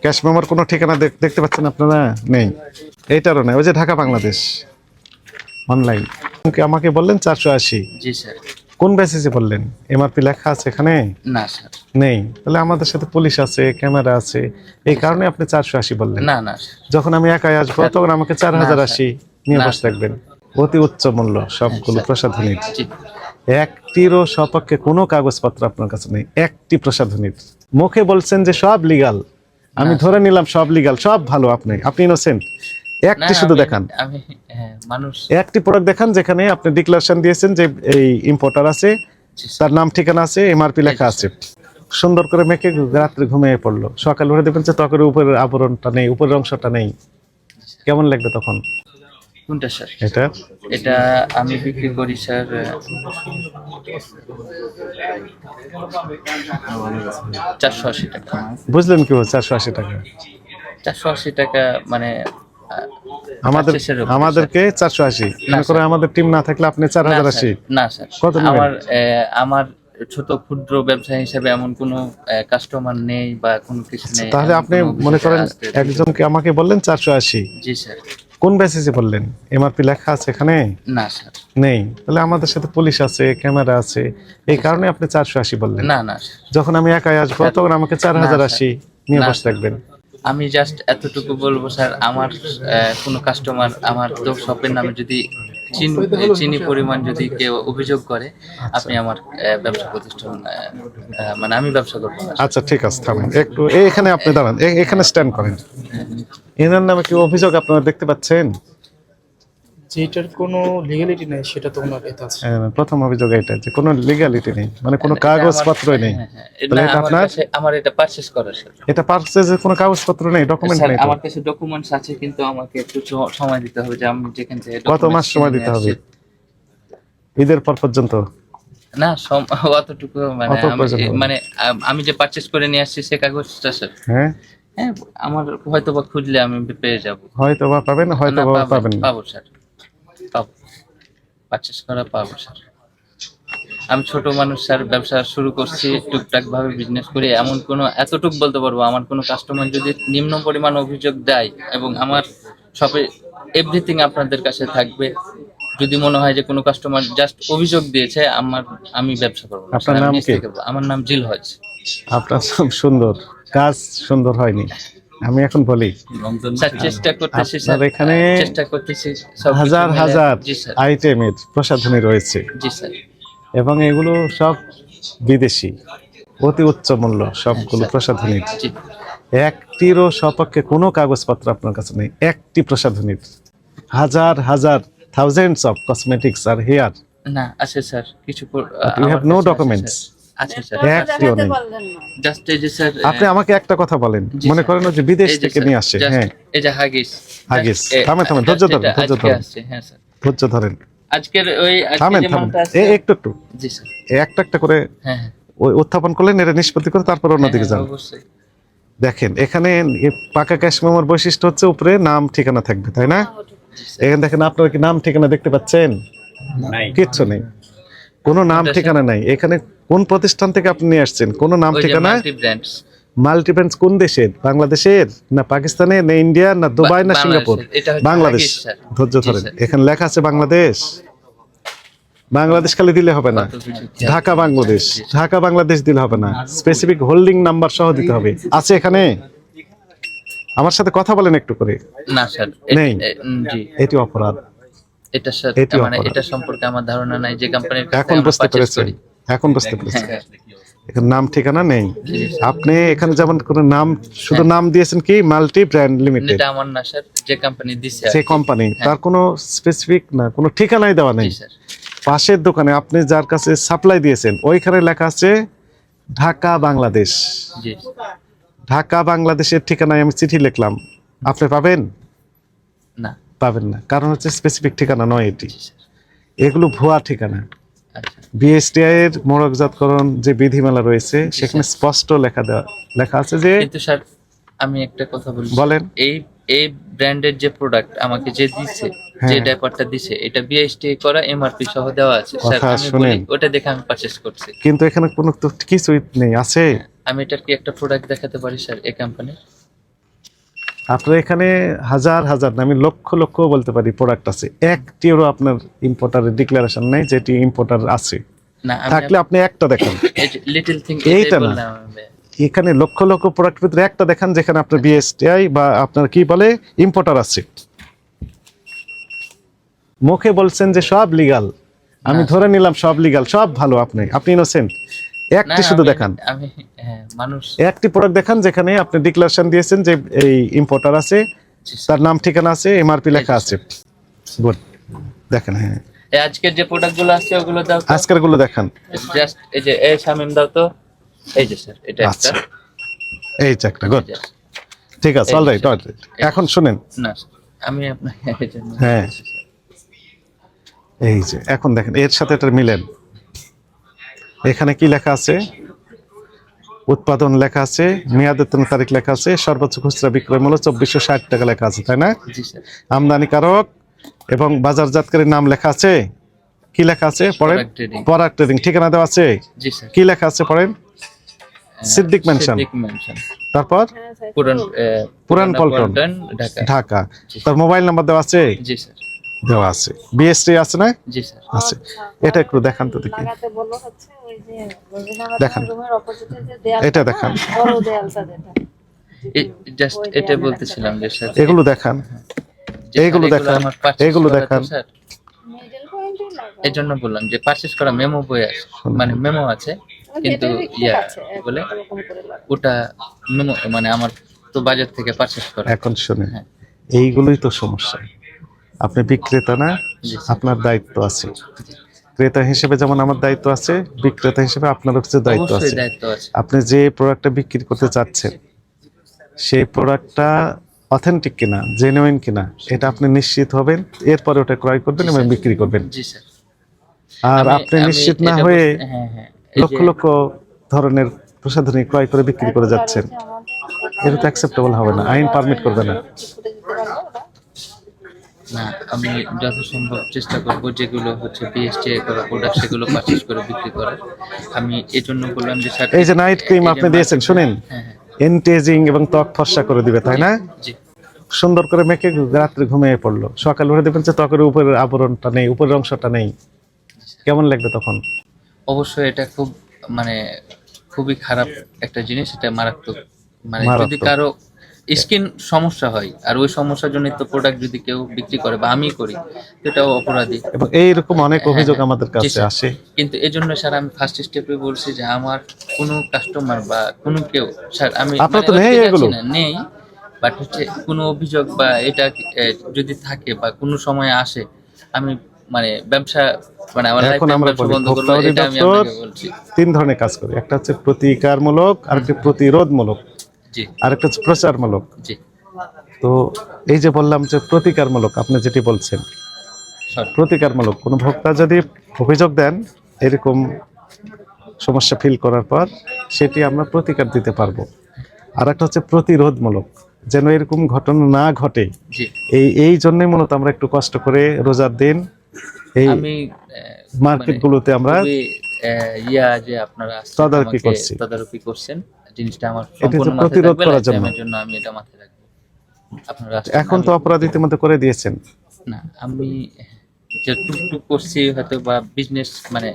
Cash মেমোর কোনো ঠিকানা দেখ- দেখতে পাচ্ছেন আপনারা? নেই। এইটারও নেই। ওই যে ঢাকা বাংলাদেশ। অনলাইন। আমাকে বললেন চারশো আশি। জি স্যার। কোন বেসিসে বললেন? এমআরপি লেখা আছে এখানে? না স্যার। নেই। তাহলে আমাদের সাথে পুলিশ আছে ক্যামেরা আছে। এই কারণে আপনি চারশো আশি বললেন। না না যখন আমি একাই আসব তখন আমাকে চার হাজার আশি নিয়ে বসে। থাকবেন। অতি উচ্চ মূল্য সবগুলো স্যার। প্রসাধনীর। একটিরও সপক্ষে কোনো কাগজপত্র আপনার কাছে নেই। একটি প্রসাধনীর। মুখে বলছেন যে সব লিগাল আমি ধরে নিলাম সব লিগাল সব ভালো আপনি আপনি ইনোসেন্ট একটি শুধু দেখান। হ্যাঁ একটি প্রোডাক্ট দেখান যেখানে আপনি ডিক্লারেশন দিয়েছেন যে এই ইম্পোর্টার আছে তার নাম ঠিকানা আছে এমআরপি লেখা আছে। সুন্দর করে মেখে রাত্রে ঘুমিয়ে পড়ল। সকাল উঠে দেখবেন যে ত্বকের উপরের আবরণটা নেই উপরের অংশটা নেই। কেমন লাগবে তখন? কোনটা স্যার? এটা? এটা আমি বিক্রি করি স্যার চারশো আশি টাকা। বুঝলেন কি চারশো আশি টাকা? চারশো আশি টাকা মানে আমাদের purchase এর উপর, আমাদেরকে চারশো আশি। মনে করে আমাদের টিম না থাকলে আপনি চার হাজার আশি। না স্যার। কত আমার ছোট ক্ষুদ্র ব্যবসা হিসেবে এমন কোনো কাস্টমার নেই বা কোনো কিছু নেই। আচ্ছা, তাহলে আপনি মনে করেন একজনকে আমাকে বললেন চারশো আশি। জি স্যার। কোন বেসিসে বললেন? এমআরপি লেখা আছে এখানে? না স্যার। নেই। তাহলে আমাদের সাথে পুলিশ আছে ক্যামেরা আছে। এই কারণে আপনি চারশো আশি বললেন। না না যখন আমি একাই আসব তখন আমাকে চার হাজার আশি নিয়ে বসে থাকবেন। আমি জাস্ট এতটুকু বলব স্যার আমার কোনো কাস্টমার আমার তো শপের নামে যদি চিনি চিনি পরিমাণ যদি কেউ অভিযোগ করে আপনি আমার ব্যবসা প্রতিষ্ঠান মানে আমি ব্যবসা করব। আচ্ছা ঠিক আছে থামেন। একটু এখানে আপনি দাঁড়ান। এখানে স্ট্যান্ড করেন। এনার নামে কি অভিযোগ আপনারা দেখতে পাচ্ছেন? যেটার কোনো লিগ্যালিটি নেই সেটা তো ওনার এতে আছে। হ্যাঁ, প্রথম অভিযোগ এটা যে কোনো লিগালিটি নেই মানে কোনো এটা কাগজপত্রই আমার- নেই। হ্যাঁ, হ্যাঁ, তাহলে এটা আমার আপনার? আমার এটা পারচেজ করা স্যার এটা কোনো কাগজপত্র নেই ডকুমেন্ট নেই আমার কাছে ডকুমেন্টস আছে কিন্তু আমাকে একটু সময় দিতে হবে যে আমি যেখান থেকে কত মাস সময় দিতে হবে? ঈদের পর পর্যন্ত? না অতটুকু মানে। মানে আমি যে পারচেজ করে নিয়ে আসছি সে কাগজটা স্যার। হ্যাঁ? হ্যাঁ আমার হয়তো বা খুঁজলে আমি পেয়ে যাব। হয়তো বা পাবেন হয়তোবা বা পাবেন না। পাবো স্যার। পারচেস করা পাবো স্যার। আমি ছোট মানুষ স্যার ব্যবসা শুরু করছি টুকটাক ভাবে বিজনেস করি। এমন কোনো এতটুক বলতে পারব আমার কোনো কাস্টমার যদি নিম্ন পরিমাণ অভিযোগ দেয় এবং আমার শপে এভরিথিং আপনাদের কাছে থাকবে যদি মনে হয় যে কোনো কাস্টমার জাস্ট অভিযোগ দিয়েছে আমার আমি ব্যবসা করব। আপনার নাম। আমার নাম জিল হজ আপনার সুন্দর। কাজ সুন্দর হয়নি। আমি এখন বলি। স্যার চেষ্টা করতেছি স্যার। এখানে চেষ্টা করতেছি হাজার হাজার আইটেমের প্রসাধনী রয়েছে। জি স্যার। এবং এগুলো সব বিদেশি অতি উচ্চ মূল্য সবগুলো। প্রসাধনীর। একটিরও সপক্ষে কোনো কাগজপত্র আপনার কাছে নেই একটি প্রসাধনীর। হাজার হাজার থাউজেন্ডস অফ কসমেটিক্স আর হেয়ার না আছে স্যার। কিছু পর- you আমার have জাস্ট এই যে স্যার আপনি আমাকে একটা কথা বলেন। মনে করেন যে বিদেশ থেকে নিয়ে আসে হ্যাঁ। এই যে হাগিস। থামেন, just ধৈর্য ধরেন, ধৈর্য ধরেন। হ্যাঁ স্যার। ধৈর্য ধরেন। আজকের ওই থামেন থামেন। একটু একটু। জি স্যার। একটা একটা করে হ্যাঁ হ্যাঁ। ওই উত্থাপন করলেন এটা নিষ্পত্তি করে তারপর অন্যদিকে হ্যাঁ, যান। অবশ্যই। দেখেন এখানে পাকা ক্যাশ মেমোর বৈশিষ্ট্য হচ্ছে উপরে নাম ঠিকানা থাকবে তাই না? এখানে দেখেন আপনারা কি নাম ঠিকানা দেখতে পাচ্ছেন? কিচ্ছু নেই। কোনো নাম ঠিকানা নাই। এখানে কোন প্রতিষ্ঠান থেকে আপনি আসছেন? কোনো নাম ঠিকানা? মাল্টি মাল্টিপ্যান্স কোন দেশের বাংলাদেশের? না পাকিস্তানের না ইন্ডিয়া? না দুবাই? না সিঙ্গাপুর? বাংলাদেশ। ধৈর্য ধরেন। এখানে লেখা আছে বাংলাদেশ। বাংলাদেশ খালি দিলে হবে না। ঢাকা বাংলাদেশ। ঢাকা বাংলাদেশ দিলে হবে না। স্পেসিফিক হোল্ডিং নাম্বার সহ দিতে হবে। আছে এখানে? আমার সাথে কথা বলেন একটু করে। না স্যার। নেই। এটি অপরাধ। এটা স্যার এটি মানে এটা সম্পর্কে আমার ধারণা নাই যে কোম্পানির এখন বুঝতে পেরেছেন। এখন বুঝতে পেরেছেন। হ্যাঁ। নাম ঠিকানা নেই। আপনি এখানে যেমন কোনো নাম শুধু নাম দিয়েছেন কি? Multi brand limited. এটা আমার না স্যার যে কোম্পানি দিছে যে কোম্পানি তার কোনো স্পেসিফিক না কোনো ঠিকানাই দেওয়া নেই। পাশের দোকানে আপনি যার কাছে সাপ্লাই দিয়েছেন ওইখানে লেখা আছে ঢাকা বাংলাদেশ। ঢাকা বাংলাদেশের ঠিকানায় আমি চিঠি লিখলাম। আপনি পাবেন? না। পাবেন না। কারণ হচ্ছে স্পেসিফিক ঠিকানা নয় এটি। এগুলো ভুয়া ঠিকানা। বিএসটিআই এর মোড়কজাতকরণ যে বিধিমালা রয়েছে সেখানে স্পষ্ট লেখা দেওয়া লেখা আছে যে কিন্তু স্যার আমি একটা কথা বলি। বলেন। এই এই ব্র্যান্ডের যে প্রোডাক্ট আমাকে যে দিচ্ছে যে। ডাইপারটা দিছে এটা বিএসটি করা এমআরপি সহ দেওয়া আছে। স্যার আমি বলি ওটা দেখে আমি পারচেজ করছি। কিন্তু এখানে কোনো তো কিছুই নেই আছে? আমি এটার কি একটা প্রোডাক্ট দেখাতে পারি স্যার এই কোম্পানির আপনার এখানে হাজার হাজার আমি লক্ষ লক্ষ বলতে পারি প্রোডাক্ট আছে। একটিরও আপনার ইম্পোর্টারের ডিক্লারেশন নেই যেটি ইম্পোর্টার আছে। থাকলে আপনি একটা দেখেন। এইটা না। এখানে লক্ষ লক্ষ প্রোডাক্ট ভিতরে একটা দেখান যেখানে আপনার বিএসটিআই বা আপনার কি বলে ইম্পোর্টার আছে। মুখে বলছেন যে সব লিগাল আমি ধরে নিলাম সব লিগাল সব ভালো আপনি আপনি ইনোসেন্ট একটি শুধু দেখান। হ্যাঁ মানুষ। একটি প্রোডাক্ট দেখান যেখানে আপনি ডিক্লারেশন দিয়েছেন যে এই ইম্পোর্টার আছে তার নাম ঠিকানা আছে এমআরপি লেখা আছে। গুড দেখেন হ্যাঁ। আজকের যে প্রোডাক্টগুলো আছে ওগুলো দাও আজকেরগুলো দেখান। জাস্ট এই যে এই শামিম দাও তো। এই যে স্যার এটা একটা। আচ্ছা। এই যে একটা গুড ঠিক আছে এই অল যে, রাইট এখন শুনেন। না আমি আপনাকে হ্যাঁ। এই যে এখন দেখেন এর সাথে এটা মিলেন। এখানে কি লেখা আছে? উৎপাদন লেখা আছে মেয়াদোত্তন তারিখ লেখা আছে সর্বোচ্চ খুচরা বিক্রয় মূল্য চব্বিশশো ষাট টাকা লেখা আছে তাই না? জি স্যার। আমদানিকারক এবং বাজারজাতকারীর নাম লেখা আছে? কি লেখা আছে? পড়েন। পরাগ ট্রেডিং ঠিকানা দেওয়া আছে? কি লেখা আছে পড়েন? সিদ্দিক মেনশন। তারপর? পুরান পুরান পল্টন। ঢাকা। ঢাকা। তার মোবাইল নাম্বার দেওয়া আছে? জি স্যার। দেওয়া আছে। বিএসটি আছে না? জি স্যার। আছে। এটা একটু দেখান তো দেখি। দেখান। এটা দেখান। জাস্ট এটা। বলতেছিলাম যে স্যার। এগুলো দেখান। এগুলো দেখান, তো দেখান। এই জন্য বললাম যে পারচেস করা মেমো বই আছে। মানে মেমো আছে কিন্তু ইয়া বলে ওটা মেমো মানে আমার তো বাজার থেকে পারচেস করা। এখন শুনে। হ্যাঁ। এইগুলোই তো সমস্যা। আপনি বিক্রেতা না? আপনার দায়িত্ব আছে। ক্রেতা হিসেবে যেমন আমার দায়িত্ব আছে বিক্রেতা হিসেবে আপনার হচ্ছে দায়িত্ব আছে। আপনি যে প্রোডাক্টটা বিক্রি করতে চাচ্ছেন সেই প্রোডাক্টটা অথেন্টিক কিনা জেনুইন কিনা এটা আপনি নিশ্চিত হবেন এরপরে ওটা ক্রয় করবেন এবং বিক্রি করবেন। আর আপনি নিশ্চিত না হয়ে হ্যাঁ হ্যাঁ। লক্ষ লক্ষ ধরনের প্রসাধনী ক্রয় করে বিক্রি করে যাচ্ছেন। এটা তো অ্যাকসেপ্টেবল হবে না আইন পারমিট করবে না ফুটে দিতে পারব ওটা না আমি যথাসম্ভব চেষ্টা করব যেগুলো হচ্ছে বিএসটি করা প্রোডাক্ট সেগুলো পারচেস করে বিক্রি করার। আমি এই জন্য বললাম যে স্যার এই যে নাইট ক্রিম আপনি দিয়েছেন শুনেন? হ্যাঁ হ্যাঁ। এন্টেজিং এবং ত্বক ফর্সা করে দিবে তাই না? জি। সুন্দর করে মেখে রাত্রে ঘুমিয়ে পড়ল। সকাল উঠে দেখবেন যে ত্বকের উপরের আবরণটা নেই উপরের অংশটা নেই। কেমন লাগবে তখন? অবশ্যই এটা খুব মানে খুবই খারাপ একটা জিনিস এটা মারাত্মক। মানে যদি কারও স্কিন সমস্যা হয় আর ওই সমস্যার জন্য তো প্রোডাক্ট যদি কেউ বিক্রি করে বা আমি করি সেটাও অপরাধী। এবং এইরকম অনেক অভিযোগ হ্যাঁ, আমাদের কাছে আসে। কিন্তু এই জন্য স্যার আমি ফার্স্ট স্টেপে বলছি যে আমার কোনো কাস্টমার বা কোনো কেউ স্যার আমি আপনার মানে তো নেই এগুলো? নেই বাট হচ্ছে কোনো অভিযোগ বা এটা যদি থাকে বা কোনো সময় আসে আমি মানে ব্যবসা মানে আমার এখন আমরা বলি, বন্ধ করব ভোক্তা এটা আমি আপনাকে বলছি। তিন ধরনের কাজ করি। একটা হচ্ছে প্রতিকারমূলক আর একটা প্রতিরোধমূলক। আর একটা হচ্ছে প্রচারমূলক। তো এই যে বললাম যে প্রতিকারমূলক আপনি যেটি বলছেন প্রতিকারমূলক কোনো ভোক্তা যদি অভিযোগ দেন এরকম সমস্যা ফিল করার পর সেটি আমরা প্রতিকার দিতে পারব। আর একটা হচ্ছে প্রতিরোধমূলক যেন এরকম ঘটনা না ঘটে। এই এই জন্যই মূলত আমরা একটু কষ্ট করে রোজার দিন এই মার্কেটগুলোতে আমরা ইয়া যে আপনারা তদারকি করছি। তদারকি করছেন জিনিসটা আমার সম্পূর্ণ প্রতিরোধ করার জন্য। আমি এটা মাথায় রাখব। আপনারা এখন তো অপরাধ ইতিমধ্যে করে দিয়েছেন। না আমি যে টুকটুক করছি হয়তো বা বিজনেস মানে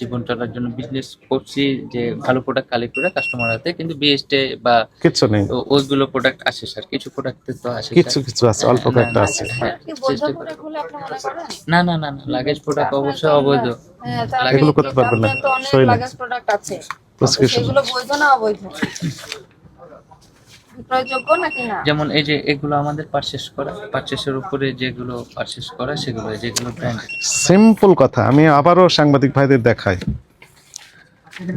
জীবন চলার জন্য বিজনেস করছি যে ভালো প্রোডাক্ট কালেক্ট করে কাস্টমার হাতে কিন্তু বিএসটে বা কিচ্ছু নেই। ওইগুলো প্রোডাক্ট আসে স্যার কিছু প্রোডাক্ট তো আসে কিছু কিছু আছে অল্প কয়েকটা আছে। হ্যাঁ, মনে না না না না লাগেজ প্রোডাক্ট অবশ্যই অবৈধ। হ্যাঁ, এগুলো করতে পারবেন না লাগেজ প্রোডাক্ট আছে। সেগুলো বৈধ না অবৈধ। বিক্রয়যোগ্য নাকি না? যেমন এই যে এগুলো আমাদের পারচেস করা পারচেসের উপরে যেগুলো পারচেস করা সেগুলো যেগুলো ব্র্যান্ডেড সিম্পল কথা আমি আবারও সাংবাদিক ভাইদের দেখাই।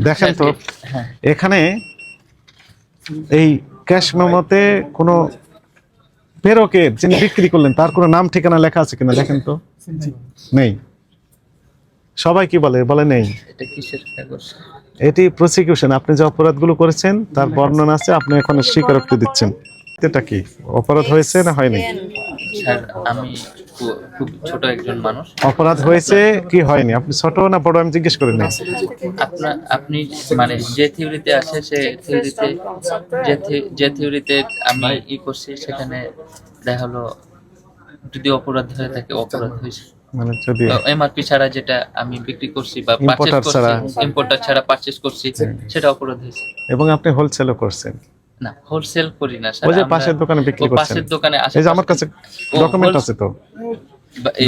দেখেন তো হ্যাঁ। এখানে এই ক্যাশ মেমোতে কোনো প্রেরকের যিনি বিক্রি করলেন তার কোনো নাম ঠিকানা লেখা আছে কিনা দেখেন তো? নেই। সবাই কি বলে? বলে নেই। এটা কিসের কাগজ? এটি প্রসিকিউশন আপনি যে অপরাধগুলো করেছেন তার বর্ণনা আছে আপনি এখন স্বীকারোক্তি দিচ্ছেন। এটা কি? অপরাধ হয়েছে না হয়নি? স্যার আমি খুব ছোট একজন মানুষ। অপরাধ হয়েছে কি হয়নি? আপনি ছোট না বড় আমি জিজ্ঞেস করি না আপনার আপনি মানে যে থিওরিতে সে থিওরিতে যে থি- যে থিওরিতে আমি ই করছি সেখানে দেখা হলো যদি অপরাধ হয়ে থাকে অপরাধ হয়েছে। মানে যদি এমআরপি ছাড়া যেটা আমি বিক্রি করছি বা পারচেজ ছাড়া। করছি ইম্পোর্টার ছাড়া পারচেজ করছি সেটা অপরাধ হয়েছে। এবং আপনি হোলসেলও করছেন? না হোলসেল করি না স্যার। ওই যে পাশের দোকানে বিক্রি করছেন পাশের দোকানে এই যে আমার কাছে ডকুমেন্ট আছে তো।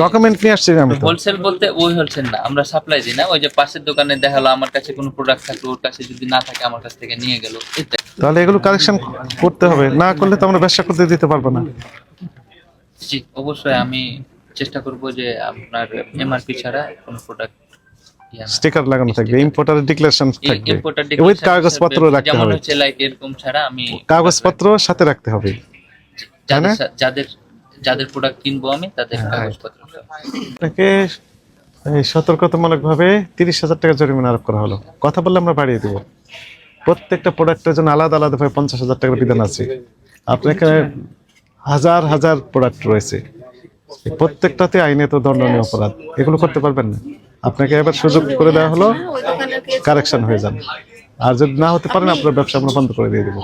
ডকুমেন্ট নিয়ে আসছি আমি হোলসেল বলতে ওই হোলসেল না আমরা সাপ্লাই দিই না। ওই যে পাশের দোকানে দেখাল আমার কাছে কোনো প্রোডাক্ট থাকল ওর কাছে যদি না থাকে আমার কাছ থেকে নিয়ে গেল। তাহলে এগুলো কারেকশন করতে হবে। না করলে তো আমরা ব্যবসা করতে দিতে পারব না। জি অবশ্যই আমি চেষ্টা করব যে আপনার এমআরপি ছাড়া কোনো প্রোডাক্ট স্টিকার লাগানো থাকবে ইম্পোর্টার ডিক্লারেশন থাকবে। ইম্পোর্টার উইথ কাগজপত্র রাখতে হবে। যেমন হচ্ছে লাইক এরকম ছাড়া আমি কাগজপত্র সাথে রাখতে হবে। যাদের যাদের যাদের প্রোডাক্ট কিনবো আমি তাদের হ্যাঁ। কাগজপত্র। আপনাকে এই সতর্কতামূলক ভাবে তিরিশ হাজার টাকা জরিমানা আরোপ করা হলো। কথা বললে আমরা বাড়িয়ে দেবো। প্রত্যেকটা প্রোডাক্টের জন্য আলাদা আলাদা ভাবে পঞ্চাশ হাজার টাকার বিধান আছে। আপনার এখানে হাজার হাজার প্রোডাক্ট রয়েছে। প্রত্যেকটাতে আইনে তো দণ্ডনীয় অপরাধ। এগুলো করতে পারবেন না। আপনাকে এবার সুযোগ করে দেওয়া হলো কারেকশন হয়ে যান আর যদি না হতে পারেন আপনার ব্যবসা আমরা বন্ধ করে দিয়ে দেবো।